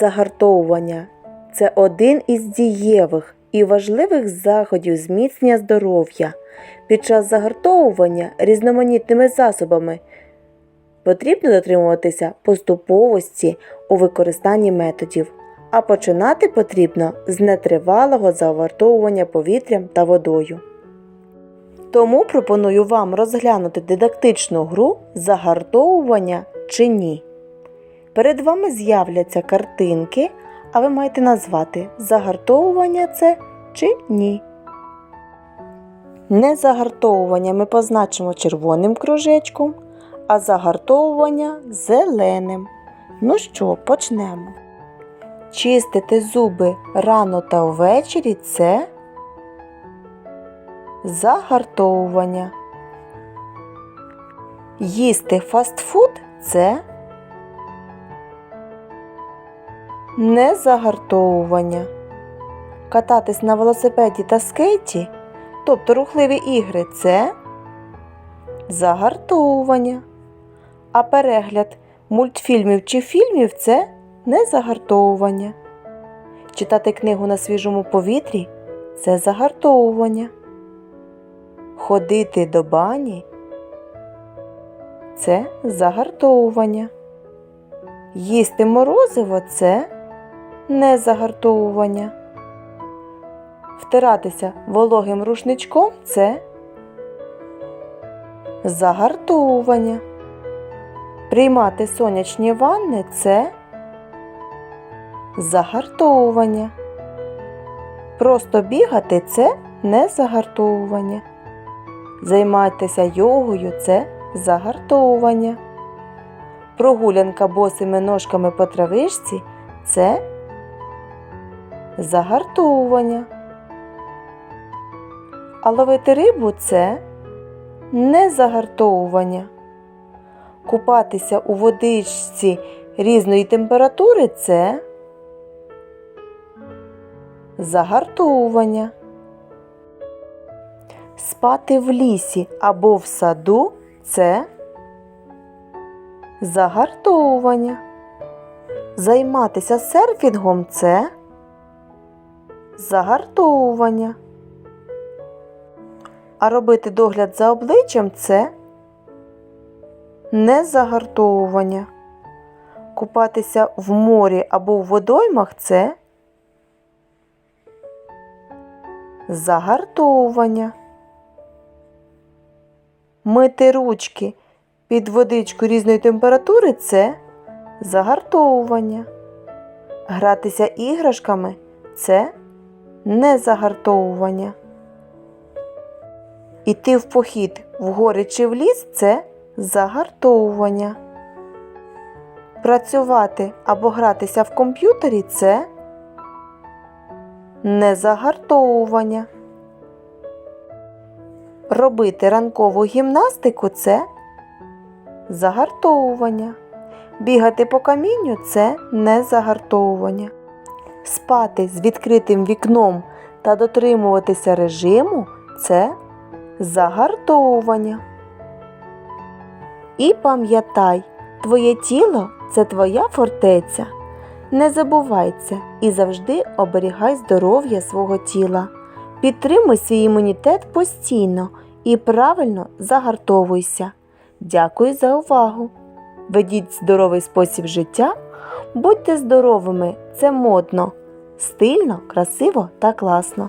Загартовування це один із дієвих і важливих заходів зміцнення здоров'я. Під час загартовування різноманітними засобами потрібно дотримуватися поступовості у використанні методів, а починати потрібно з нетривалого загартовування повітрям та водою. Тому пропоную вам розглянути дидактичну гру загартовування чи ні. Перед вами з'являться картинки, а ви маєте назвати загартовування це чи ні. Незагартовування ми позначимо червоним кружечком, а загартовування зеленим. Ну що, почнемо. Чистити зуби рано та ввечері це загартовування. Їсти фастфуд це незагартовування. Кататись на велосипеді та скейті, тобто рухливі ігри, це загартовування. А перегляд мультфільмів чи фільмів це незагартовування. Читати книгу на свіжому повітрі це загартовування. Ходити до бані це загартовування. Їсти морозиво це незагартовування. Втиратися вологим рушничком це загартовування. Приймати сонячні ванни це загартовування. Просто бігати це не загартовування. Займатися йогою це загартовування. Прогулянка босими ножками по травишці це загартовування. А ловити рибу це не загартовування. Купатися у водичці різної температури це загартовування. Спати в лісі або в саду це загартовування. Займатися серфінгом це загартовування. А робити догляд за обличчям це незагартовування. Купатися в морі або в водоймах це загартовування. Мити ручки під водичку різної температури це загартовування. Гратися іграшками це незагартовування. Іти в похід в гори чи в ліс це загартовування. Працювати або гратися в комп'ютері це незагартовування. Робити ранкову гімнастику це загартовування. Бігати по камінню це не загартовування. Спати з відкритим вікном та дотримуватися режиму це загартовування. І пам'ятай, твоє тіло це твоя фортеця. Не забувай це і завжди оберігай здоров'я свого тіла. Підтримуй свій імунітет постійно і правильно загартовуйся. Дякую за увагу! Ведіть здоровий спосіб життя, будьте здоровими, це модно, стильно, красиво та класно.